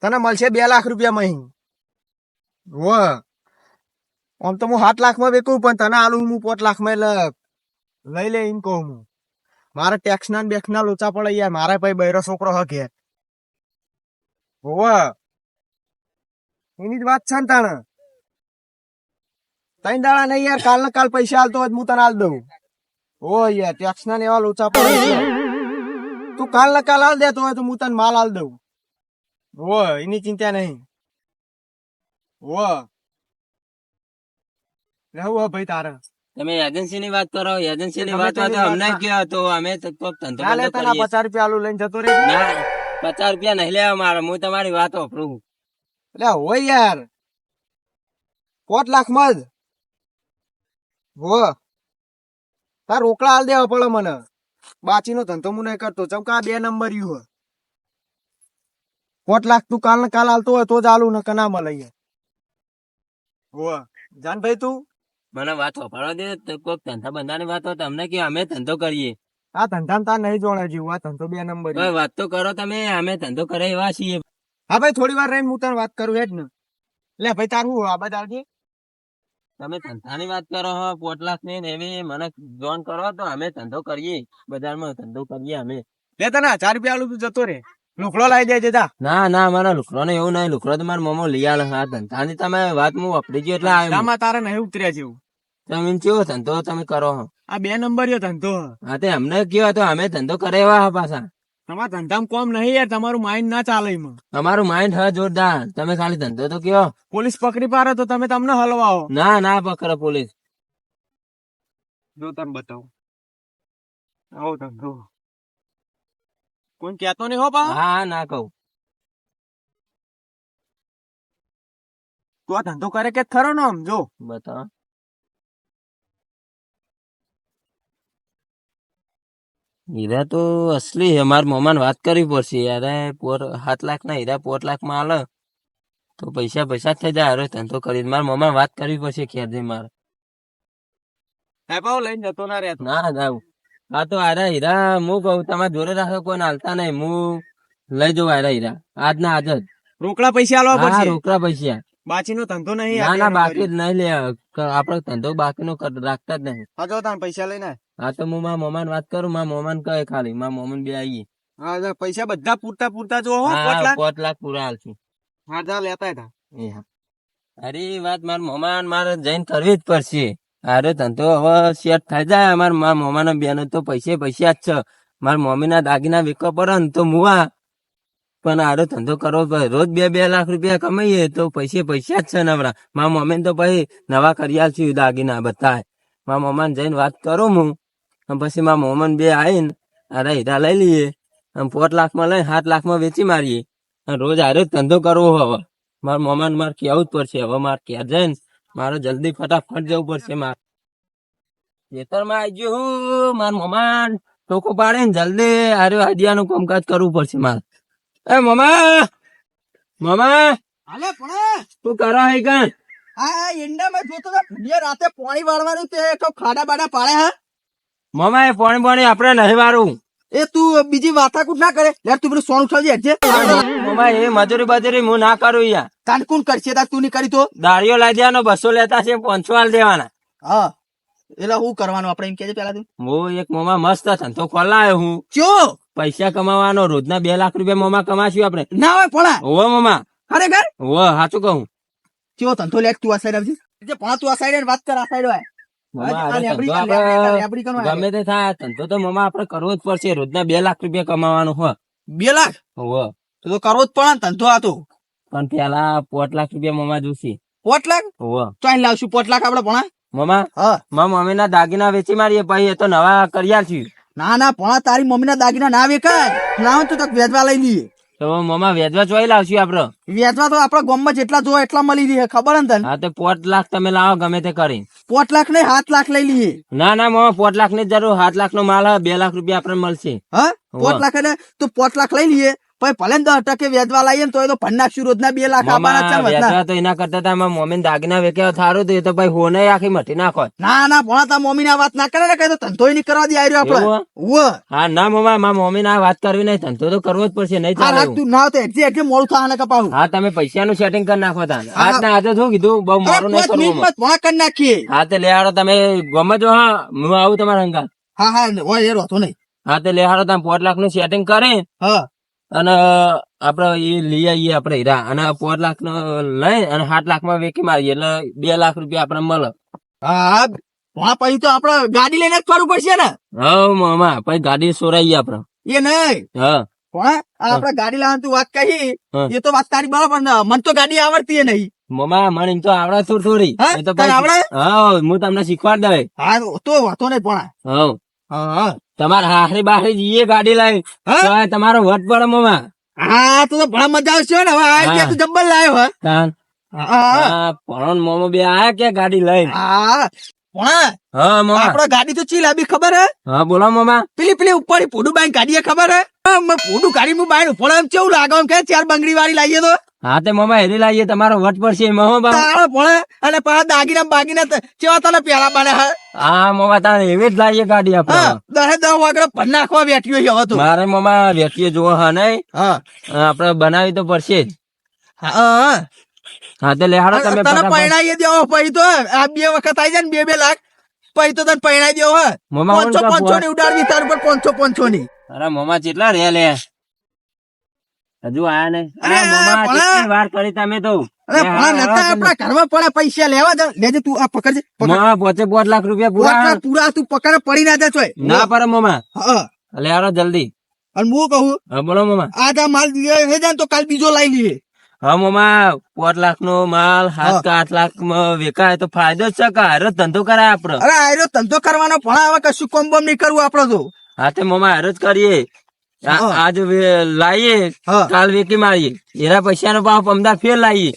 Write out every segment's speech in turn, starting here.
તને મળશે બે લાખ રૂપિયા મહી વ આમ તો હું સાત લાખમાં વેકું પણ તને આલું હું પોત લાખમાં એટલે લઈ લે એમ કહું હું. મારે ટેક્સ ના બેક્સના લોચા પડે યાર. મારા ભાઈ બૈરો છોકરો હકે. હોવ એની જ વાત છે ને તાણે. ત્રણ દાડા નહીં યાર. કાલ ને કાલ પૈસા આલતો હોય હું તને આલ દઉં. ઓ યાર ટેક્સ ના લેવા લોચા પડે છે. તું કાલ ના કાલ હાલ દેતો હોય તો હું તને માલ હાલ દઉં. ઓ એની ચિંતા નહીં. ઓ રહેવું ભાઈ તારે. તમે એજન્સી ની વાત કરો એજન્સી ની વાત હોય તો અમને કયો તો અમે ધંધો. પચાસ રૂપિયા આલુ લઈને જતો રે ના પચાસ રૂપિયા નહીં લેવા મારે હું તમારી વાત વાપરું. એટલે હોય યાર. કોટ લાખમાં જ હો તાર રોકડા હાલ દેવા પડે મને. બાચીનો ધંધો હું નહીં કરતો. ચમકા બે નંબર યુ હે કોટ લાખ તું કાલ ને કાલ હાલતો હોય તો જ હાલું ને કના મળે યાર હો જાન ભાઈ તું? મને વાત વાપરવા દે. તો કોક ધંધા બંધાની વાત હોય તમને કે અમે ધંધો કરીએ. આ ધંધા તાર નહીં જોણે જેવું. આ ધંધો બે નંબર વાત તો કરો તમે. અમે ધંધો કરે એવા છીએ. હા ભાઈ થોડી વાર રહીને હું તને વાત કરું હેડ ને લે ભાઈ તારું આ બધા તમે ધંધાની વાત કરો હો પોટલાસની ને એવી મને જોન કરો તો અમે ધંધો કરીએ બજારમાં ધંધો કરીએ અમે. લે તને હજાર રૂપિયા આલું જતો રે. લુકડો લાવી દેજે જા. ના ના મારા લુકડો ને એવું નહીં લુકડો તો મારો મોમો લઈ આલે. આ ધંધાની તમે વાત હું વાપરી ગયો એટલે. આમાં તારે નહીં ઉતર્યા જેવું. તમે કેવો ધંધો તમે કરો હો? આ બે નંબર ધંધો હા. તે અમને કયો તો અમે ધંધો કરે એવા પાછા. તમારા ધંધામાં કોમ નહીં યાર તમારું માઇન્ડ ના ચાલે એમાં. અમારું માઇન્ડ હ જોરદાર. તમે ખાલી ધંધો તો કયો. પોલીસ પકડી પાડે તો તમે તમને હલવાઓ. ના ના પકડો પોલીસ. જો તમે બતાવો. આવો ધંધો. કોઈ કહેતો નહીં હો પા હા હા, ના કહું. તું આ ધંધો કરે કે ખરો ને આમ? જો. બતાવો. હીરા તો અસલી છે. મારા મોમાને વાત કરવી પડશે. યાર પોર સાત લાખના હીરા પોત લાખમાં આલે. તો પૈસા પૈસા થઈ જાય. હારો ધંધો કરી મારા મોમાને વાત કરવી પડશે ખેરજી મારે. હે પાવ લઈને જતો ના રહેતો ના ના હા તો આરા હીરા હું કહું તમારે જોડે રાખો કોઈ હાલતા નહીં. હું લઈ જવું આરા હીરા. આજના આજ જ. રોકડા પૈસા આલવા પડશે. રોકડા પૈસા. બાકીનો ધંધો નહીં ના ના બાકી જ નહીં લે. આપડે ધંધો બાકીનો રાખતા જ નહીં. હા જો તાન પૈસા લઈને. હા તો હું મારા મોમાન વાત કરું મારા મોમાન કહે ખાલી મારા મોમાન બે આવી હા પૈસા બધા પૂરતા પૂરતા જો હો પોટ લાખ પૂરા હાલશું. હા જા લેતા હતા એ હા. અરે વાત મારા મોમાન મારે જઈને કરવી જ પડશે. અરે ધંધો હવે સેટ થઈ જાય અમાર મારા મોમાનો બેનો તો પૈસે પૈસા જ છે. મારા મમ્મીના દાગીના વેચવા પડે ને તો મુવા પણ આરો ધંધો કરવો પડે રોજ બે બે લાખ રૂપિયા કમાઈએ તો પૈસે પૈસા જ છે નવરા મારા મમ્મીને તો પછી નવા કરી આલશું દાગીના બધા મારા મમ્માને જઈને વાત કરું હું. પછી મારા મોમન બે આવીને અરે હીરા લઈ લઈએ. અને પોત લાખમાં લઈને સાત લાખમાં વેચી મારીએ. અને રોજ જ ધંધો કરવો હવે. મારા મમ્માને મારે કહેવું જ પડશે. હવે મારે ક્યાં જઈને મારે જલ્દી ફટાફટ જવું પડશે મારે. ખેતરમાં આવી ગયો હું મારા મમ્માન ટોકો પાડે ને જલ્દી આરે આડિયાનું કામકાજ કરવું પડશે મારે. એ મમ્મા મોમા હાલે પણ. તું કરો હે કણ. આ એંડા માં જોતો તો રાતે પાણી વાળવાનું તે તો ખાડા બાડા પાડે હા? મમ્મા એ પાણી પાણી આપણે નહીં વારું. એ તું બીજી વાતાકૂટ ના કરે. યાર તું પેલું સોન ઉઠાવજે હેઠજે મમા એ મજૂરી બજૂરી હું ના કરું યાર. તાન કોણ કરશે તાર તું નહીં કરી તો. દાળીઓ લાવી દેવાનો બસો લેતા છે પાંચસો હાલ દેવાના. હા. એટલે હું કરવાનું આપણે એમ કેજે પેલા તું? હું એક મમા મસ્ત ધંધો ખોલાયો હું. ચો? પૈસા કમાવાનો રોજના બે લાખ રૂપિયા મમા કમાશું આપણે. ના હોય પોણા હોવ મમ્મા ખરેખર? હો સાચું કહું. ચો ધંધો લેટ તું આ સાઈડ આવજે. જે તું આ સાઈડ વાત કર આ સાઈડ હોય ગમે તે થાય ધંધો તો મમા આપડે કરવો જ પડશે. રોજના બે લાખ રૂપિયા કમાવાનું હો બે લાખ? હોવ. તો તો કરવો જ પડે ધંધો આ તો. પણ પેલા પોત લાખ રૂપિયા મમા જોશે. પોટ લાખ? હોવ. ચોઈન લાવશું પોટ લાખ આપડે ભણા મમા હા. મા મમ્મી ના દાગીના વેચી મારીએ ભાઈ એ તો નવા કર્યા છીએ ના ના પણ તારી મમ્મી ના દાગીના ના ના હોય તો તક વેચવા લઈ લઈએ. તો મમ્મા વેચવા ચોઈ લાવશું આપડે? વેચવા તો આપડા ગામમાં જેટલા જોવે એટલા મળી રહે ખબર ને તને? હા તો પોત લાખ તમે લાવો ગમે તે કરી. પોટ લાખ નહીં સાત લાખ લઈ લઈએ. ના ના મમ્મા પોત લાખની જરૂર સાત લાખ નો માલ બે લાખ રૂપિયા આપણે મળશે. હા? પોટ લાખ એટલે તો પોટ લાખ લઈ લઈએ. પછી ભલે દસ ટકે વેચવા લાવીએ તો એ તો નાખશું રોજના બે લાખ આપવાના છે તો એના કરતા તા મારા મમ્મી દાગીના વેચ્યા થારું તો એ તો ભાઈ હોને આખી મઠી નાખો. ના ના પણ તા મમ્મી આ વાત ના કરે ને કઈ તો ધંધો નહીં કરવા દે આવ્યો આપડે હા ના મમ્મા મા મમ્મી આ વાત કરવી નહીં. ધંધો તો કરવો જ પડશે નહીં ચાલે તું ના તો એટલે એટલે મોડું થાય કપાવું હા તમે પૈસાનું સેટિંગ કરી નાખો તા આજ ના આજે શું કીધું? બહુ મારું નહીં કરવું ભણા કરી નાખીએ. હા તે આવો તમે ગમે જો હા હું આવું તમારા હંગા હા હા હોય એ રોતો નહીં. હા તે આવો તમે પાંચ લાખનું સેટિંગ કરે. હા. અને આપડે એ લઈ આવીએ આપડે હીરા. અને પાંચ લાખ નો લઈ અને સાત લાખમાં વેચી મારીએ. એટલે બે લાખ રૂપિયા આપડે મળે. હા પછી તો આપડે ગાડી લઈને જ ફરવું પડશે ને? હા મામા. પછી ગાડી સોરાઈએ આપડે એ નહીં. હા. આપડે ગાડી લાવવાની તું વાત કહી. એ તો વાત તારી બરાબર ને. મને તો ગાડી આવડતી નહીં. મમા મને તો આવડે થોડી થોડી. આવડે? હા હું તમને શીખવાડ દે હા તો વાતો નહીં પણ. હા. હા. તમારે હાહરી બાહરી જઈએ ગાડી લઈ? તમારો વટ પડે મમા હા તો તો ભણા મજા આવશે ને. હવે આ તું જબ્બર લાવ્યો હે. પણ મોમો બે આયા કે ગાડી લઈ હા. ભણા આપડે ગાડી તો ચી લાવી ખબર હે? હા બોલો મમા. પેલી પેલી ઉપર પોડું બાઈ ગાડી ખબર હે? પોડું ગાડી બાઈ ઉપર કેવું લાગે કે ચાર બંગડી વાળી લાવીએ તો? હા તે મમા હેરી લાવીએ તમારો વટ પડશે મમા બા. તારા પડે અને પા દાગીના બાગીના ચેવા તને પેલા બને હા? હા મમા તારે એવી જ લાવીએ ગાડી હા દહે દહ વાગડે ભર નાખવા બેઠ્યો છે હવે તો. મારે મમા વેઠીએ જોવો હા નહીં? હા. આપણે બનાવી તો પડશે. જ હા. હા તે લેહાડો તમે તને. પૈણાઈ દેવો પછી તો આ બે વખત આવી જાય ને બે બે લાખ પછી તો તને પૈણાઈ દેવો હા. મમા પાંચસો પાંચો પાંચસો ની ઉડાડવી તાર ઉપર પાંચસો પાંચસો ની. અરે મમા કેટલા રે લે? હજુ આયા નહીં. અરે, અરે કેટલી વાર કરી તમે તો. અરે ભણા નતા આપણા ઘરમાં પડે પૈસા લેવા દે. લેજે તું આ પકડજે પકડ. પોચે પાંચ લાખ રૂપિયા પૂરા. પૂરા પૂરા તું પકડે પડી ના જાય ના પર મમા. હા. લેહાડો જલ્દી. અને હું કહું હા બોલો મમા. આ તા માલ જાય તો કાલ બીજો લઈ લઈએ. હા મમા પોત લાખ નો માલ હાથ કે આઠ લાખમાં વેચાય તો ફાયદો જ છે કે હારો ધંધો કરાય આપડે? અરે આયરો ધંધો કરવાનો પણ હવે કશું કોમ બોમ નહીં કરવું આપડે તો. હા તે મમા હારો જ કરીએ. આજ લાવીએ કાલ વેકી મારીએ. એના પૈસા નો ભાવ અમદાવાદ ફેર લાવીએ.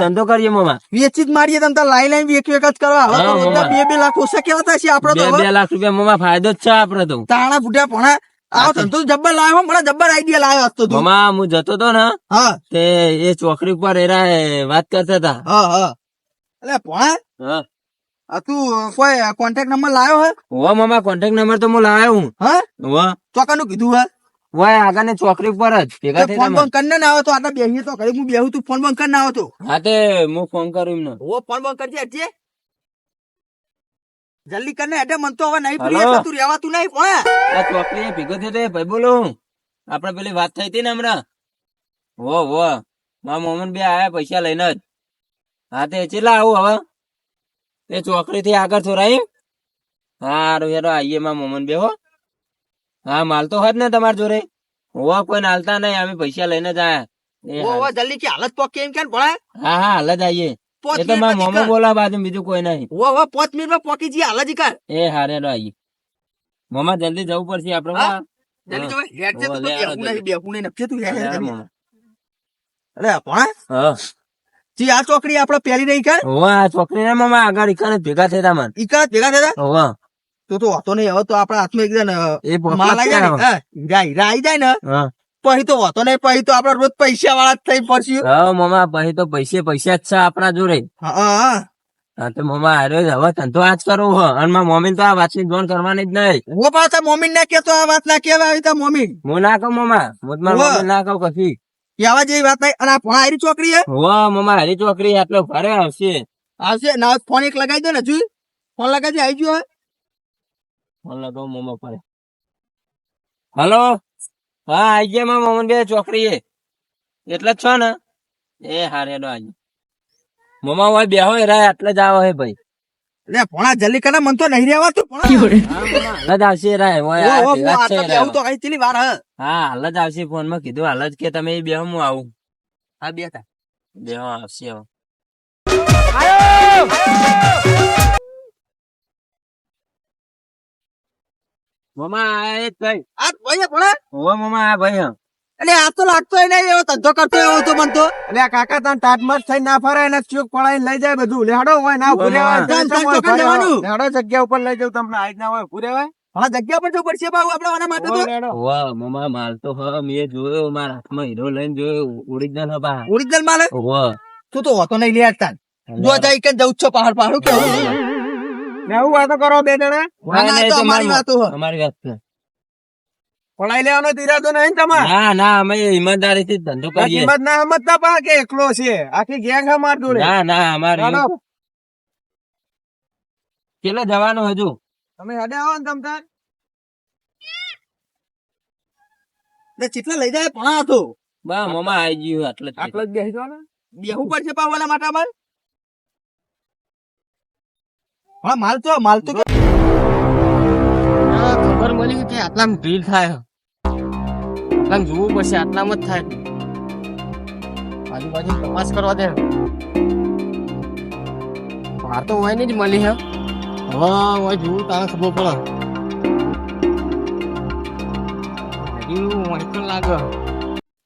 ધંધો કરીએ મમા. વેચી જ મારીએ તમે તાર લાઈ લાઈ વેક વેક જ કરવા હવે હા. બે બે લાખ ઓછા કેવા થશે આપડે તો બે લાખ રૂપિયા મમા ફાયદો જ છે આપડે તો. તાણા ફૂટ્યા પણ. આવો ધંધો જબ્બર લાવ્યો મને જબ્બર આઈડિયા લાવ્યો હતો તું મમા હું જતો તો ને હા. તે એ ચોકડી ઉપર એરા વાત કરતા હતા. હા હા. એટલે પણ? હા. તું કોઈ કોન્ટેક્ટ નંબર લાવ્યો હે? ઓ મમા કોન્ટેક્ટ નંબર તો હું લાવ્યો હું. હા? ચોકાનું કીધું હે? વાય આગળ ને ચોકરી ઉપર જ ભેગા થઈ ફોન બોન કરીને ના આવે તો આટલા બેહીએ તો ઘરે હું બેહું તું ફોન બોન કરીને આવો આવતો. હા તે હું ફોન કરું ને ઓ ફોન બોન કરજે અટજે જલ્દી કરીને એટલે મન તો હવે નહીં. ફ્રી તું રહેવાતું નહીં પણ આ ચોકરી ભેગો થયો તે ભાઈ બોલો આપડે પેલી વાત થઈ હતી ને હમણાં? વો વો મારા મોમન બે આયા પૈસા લઈને જ. હા તે ચેલા આવું હવે? તે ચોકડી થી આગળ થોરાઈ હારું હેરો આઈએ મારા મોમન બે હો. હા માલ તો હોત ને તમારે જોડે. હોવા કોઈ નાલતા નહીં અમે પૈસા લઈને જ આયા. એ ઓ ઓ હારું. જલ્દી કે હાલત પોક કેમ કેમ પણ હા હા હાલ જ એ તો મારા મોમો બોલા બાજુ બીજું કોઈ નહીં. ઓ ઓ મિનિટમાં પોકી જઈએ હાલ જ કર એ હારે મોમા જલ્દી જવું પડશે આપડે હા? હા. જલ્દી જો હેડ છે તું બેહું નહીં બેહું નહીં નપજે તું હેડ હેડ હારે જલ્દી. મોમા. અરે પણ હા. જી આ ચોકડી આપડે પેલી નહીં કર હોવા આ છોકરી ને મામા આગળ ઈકાને ભેગા થયા મને ઈ ભેગા થયા હોવા. તો તો હોતો નહીં. હવે તો આપણા હાથમાં એકદમ માલ આવી જાય ને હીરા હીરા આવી જાય ને પછી તો હોતો નહીં પછી તો આપડે રોજ પૈસા વાળા જ થઈ પડશે. હા મમા પછી તો પૈસે પૈસા જ છે આપણા જોડે. હા. તો મમા અરે હવે ધંધો આજ કરો હ. અને મારા મમ્મી તો આ વાતની જોણ કરવાની જ નહીં. હું પાછા મોમીન ના કેતો આ વાત ના કેવા આવી તા મોમીન હું ના કહું મમા હું તો મારા હોવે. મમ્મી ના કહું કશી. કેવા જેવી વાત નહીં. અને આ ભણારી ચોકડી હે હો મમા હારી ચોકડી આટલો ભારે આવશે. આવશે? ના ફોન એક લગાવી દો ને હજુ. ફોન લગાવી આવી ગયો હે ફોન લગાવું મામા પર હલો? હા આઈ ગયા મારા મમ્મી બે ચોકડી એટલે જ છો ને? એ હારે નો આઈ મોમા હોય બેહો હોય રાય એટલે જ આવો હે ભાઈ. લે પોણા જલ્દી કરે મન તો નહીં રહેવાતું તું હા મામા હાલ જ આવશે રાય. હોય તો કઈ ચીલી વાર હા. હાલ જ આવશે ફોનમાં કીધું હાલ જ કે તમે બે હું આવું. હા બે તા બે આવશે આવો મમ્મા આ એ જ ભાઈ. આ ભાઈ ભણા? હોવે મમ્મા આ ભાઈ એટલે આ તો લાગતો નહીં એવો ધંધો કરતો એવો તો મન એટલે આ કાકા તને ટાટમટ થઈ ના ફરાય ને ચોક પડાઈને લઈ જાય બધું. લેડો હોય ના ફરે જગ્યા ઉપર લઈ જાઉં તમને. આજ ના હોય હા જગ્યા પર જવું પડશે બાબુ આપડે આના માટે તો. વાહ મમા માલ તો હ મે જોયો મારા હાથમાં હીરો લઈને જોયો ઓરિજિનલ હ બા. ઓરિજિનલ માલ વાહ તું તો હોતો નહીં લે તાન. જો જાય કે જઉં છો પહાડ પહાડ કેવું? ને વાતો કરો બે જણા? ના, ના, એ તો અમારી વાતો અમારી વાત છે. પડાઈ લેવાનો ઈરાદો નહીં તમારે? ના ના અમે ઈમાનદારી થી ધંધો કરીએ. કિંમત ના સમજતા પણ કે એકલો છે. આખી ગેંગ હે જોડે. ના ના અમારે કેટલે જવાનું હજુ? તમે હડે આવો ને તમ તાર. એટલે ચેટલા લઈ જાય પણ હતો બા મમા આવી ગયું આટલે આટલે જ બેસી જાઓ ને. બેહવું પડશે પાવાલા માટા માટે અમારે હા, માલ તો માલ તો ખબર મળી કે આટલામાં ભીડ થાય આટલામાં જોવું પડશે, આટલામાં જ થાય. આજુબાજુ તપાસ કરવા દે. બહાર તો હોય ને જ મળી હે. હવે હોય જોવું, તારે ખબર પડે. લાગે.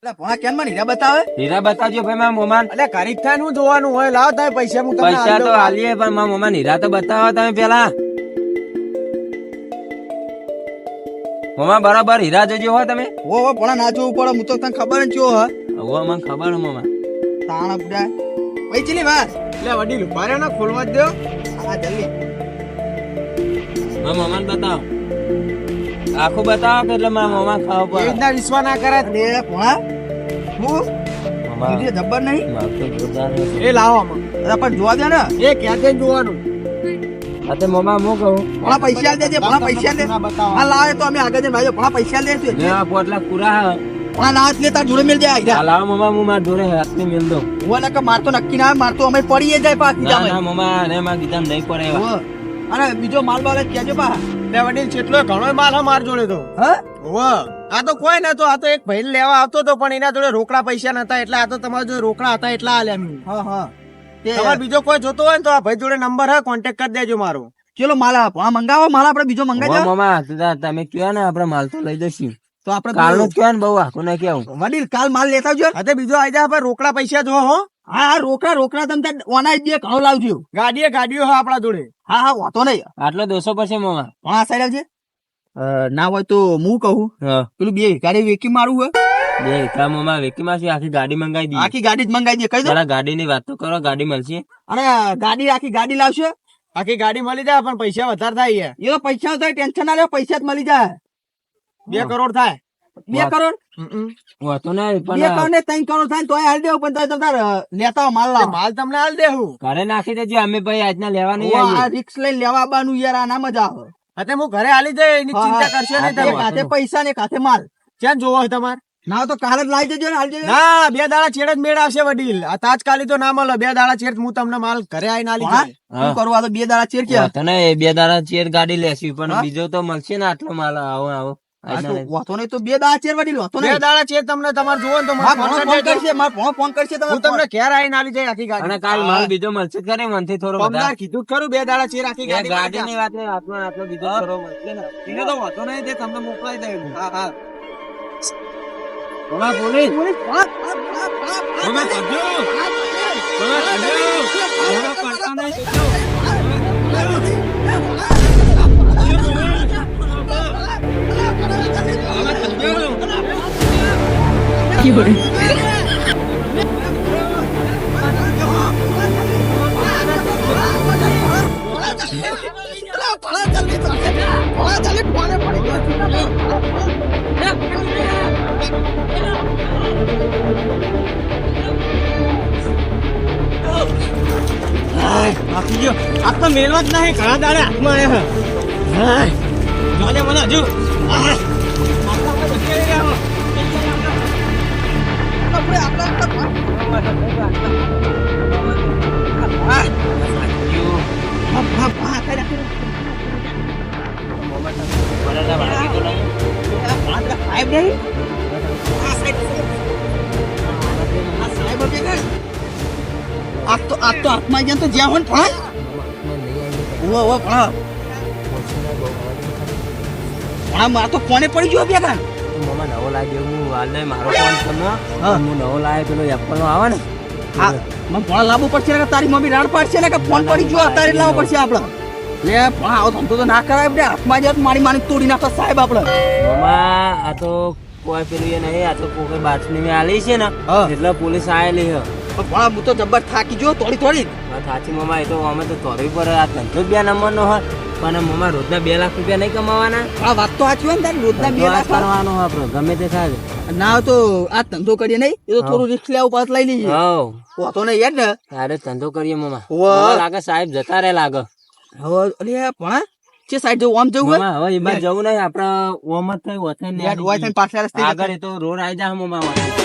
ભણા કેમ હીરા બતાવે? હીરા બતાવજો ભાઈ મારા મોમાન. એટલે થાય જોવાનું હોય લાવ પૈસા હું પૈસા તો હાલીએ પણ મારા મોમાન હીરા તો બતાવો તમે પેલા. મોમા બરાબર હીરા જોજો હો તમે. ઓ ઓ ભણા ના જોવું પડે હું તો તને ખબર જ જો હ. હવે મને ખબર હે મોમા તાણા બુડા ભાઈ ચીલી વાત એટલે વડીલ ઊભા ને ખોલવા જ દો હા જલ્દી. મારા મોમાન બતાવો. આખું બતાવો એટલે મારા મોમાં ખાવ એ પડે રીતના વિશ્વાસ ના કરે બે ભણા હું? મોમા. હીરી જબ્બર નહીં. એ લાવો આમાં. પણ જોવા દે ને. એ ક્યાં જોવાનું? મોમા કહું? ભણા પૈસા દે ભણા પૈસા દે. હા લાવે તો અમે આગળ જઈને ભાઈઓ ભણા પૈસા લે છે ને પોટલા પૂરા હે. ભણા ના હાથ તાર જોડે મિલ જાય. હીરા લાવો મોમા હું મારા જોડે હાથની મેલ દઉં. હું ને કે માર તો નક્કી ના આવે, માર તો અમે પડીએ જાય પા ના મોમા અને મારા ગીતા નહીં પડે. અને બીજો માલ બાલ કેજો પા એટલે વડીલ કેટલો ઘણો માલ હે માર જોડે તો. હ? હોવે. આ તો કોઈ નતો આ તો એક ભાઈ લેવા આવતો તો પણ એના જોડે રોકડા પૈસા નતા એટલે આ તો તમારા જોડે રોકડા હતા એટલા આલ્યા મેં. હા હા. તે તમારે બીજો કોઈ જોતો હોય ને તો આ ભાઈ જોડે નંબર હે કોન્ટેક્ટ કરી દેજો મારો. ચલો માલ આપો. આ મંગાવો માલ આપણે બીજો મંગાવી મામા તો તા- તમે કયો ને આપણે માલ તો લઈ જશું તો આપણે કાલનું જ કયો ને બહુ આખું ના કેવું વડીલ કાલ માલ લેતા આવજો. હા બીજો આઈ જાય આપણે રોકડા પૈસા જો હો. હા રોકડા રોકડા તમે ઓના જ દે કહો લાવજો. ગાડીએ ગાડીઓ હા આપણા જોડે. હા હા વાતો નહીં. આટલો દોસો પડશે મોમા. ભણા સાઈડ આવજે. ના હોય તો હું કહું. પેલું બે ગાડી વેકી મારું હોય બે એકા મામા વેકી છે આખી ગાડી મંગાવી દઈએ. આખી ગાડી જ મંગાવી દે કઈ દો. ગાડી ગાડીની વાત તો કરો ગાડી મળશે. અને ગાડી આખી ગાડી લાવશે. આખી ગાડી મળી જાય પણ પૈસા વધારે થાય એ તો પૈસા થાય ટેન્શન ના લે પૈસા જ મળી જાય. બે કરોડ થાય. બે કરોડ? વાતો નહીં બે કરોડ ને ત્રણ કરોડ થાય તોય હાલ દેવું પણ તોય તમે તાર લેતા માલ લાવો. માલ તમને હાલ દેવું. ઘરે નાખી દેજો અમે ભાઈ આજના લેવા નહીં આ રિક્સ લઈને લેવા બાનું યાર આના મજા આવે. હા હું ઘરે હાલી જઈ એની ચિંતા કરશો નહીં તમે હાથે પૈસા ને એક માલ. ક્યાં જોવો હોય તમારે? ના તો કાલે જ લાવી દેજો ને હાલ દેજો. ના બે દાડા છેડ જ મેળ આવશે વડીલ. આ તાજકાલી તો ના મળે. બે દાડા છેડ હું તમને માલ ઘરે આવીને આલી હા? જાય. શું કરવા તો બે દાડા ચેર કે તને બે દાડા ચેર ગાડી લેશું પણ બીજો તો મળશે ને આટલો માલ. આવો આવો. આ વાતો નહીં તો બે દાડા ચેર વડી વાતો બે દાડા છેડ તમને તમારે જોવો તો મને ફોન ભણો ફોન કરી દેજો. કરશે માર ભણો ફોન કરશે હું તમને ઘેર આવીને આલી જાય આખી ગાડી. અને કાલ માલ બીજો મળશે જ મનથી થોડો પમદાર કીધું ખરું બે દાડા ચેર આખી ગાડી ગાડી ની વાત નહીં આટલો આટલો બીજો થોડો મળશે ને. એને તો વાંધો નહીં તે તમને મોકલાઈ દે. હા હા. કરજો કરજો કરતા નહીં આપી ગયો આ તો મેળવા જ નહીં ઘણા દાડે હાથમાં આવ્યા જોજે મને હજુ. હાથમાં ગયા તો જ્યાં હોય ને ભણા ઓવો ઓવો ભણા ભણા માર તો કોને પડી ગયો બે નવો લાગ્યો હું હાલ નહીં મારો ફોન તમે હા. નવો લાવ્યો પેલો એપલ નો આવે ને. હા મને ભણા લાવવું પડશે ને તારી મમ્મી રાડ પાડશે ને કે ફોન પડી ગયો તારે લાવવો પડશે આપણે લે પણ આવો ધંધો તો ના કરાય બે હાથમાં જાય મારી માની તોડી નાખો સાહેબ આપણે મામા આ તો કોઈ પેલું એ નહીં આ તો કોઈ બાતમી મેં આલી છે ને એટલે પોલીસ આયેલી છે. પણ હું તો જબ્બર થાકી જો થોડી થોડી થાચી સાચી મમ્મા એ તો અમે તો તોરવી પર આ ધંધો બે નંબરનો હોય. પણ મમ્મા રોજના બે લાખ રૂપિયા નહીં કમાવાના? આ વાત તો સાચી હોય ને તારી રોજના બે લાખ કરવાનો આપણો ગમે તે થાય. ના તો આ ધંધો કરીએ નહીં એ તો થોડું રિસ્ક લેવું પાછ લઈ લઈએ. હવ. હોતો નહીં યાર ને. તારે ધંધો કરીએ મમ્મા. લાગે સાહેબ જતા રે લાગે. હવે અરે પણ જે સાઈડ જવું આમ જવું હોય? હવે એમાં જવું નહીં આપડે ઓમ જ થયું વથે ને આગળ એ તો રોડ આવી જાય મમ્મા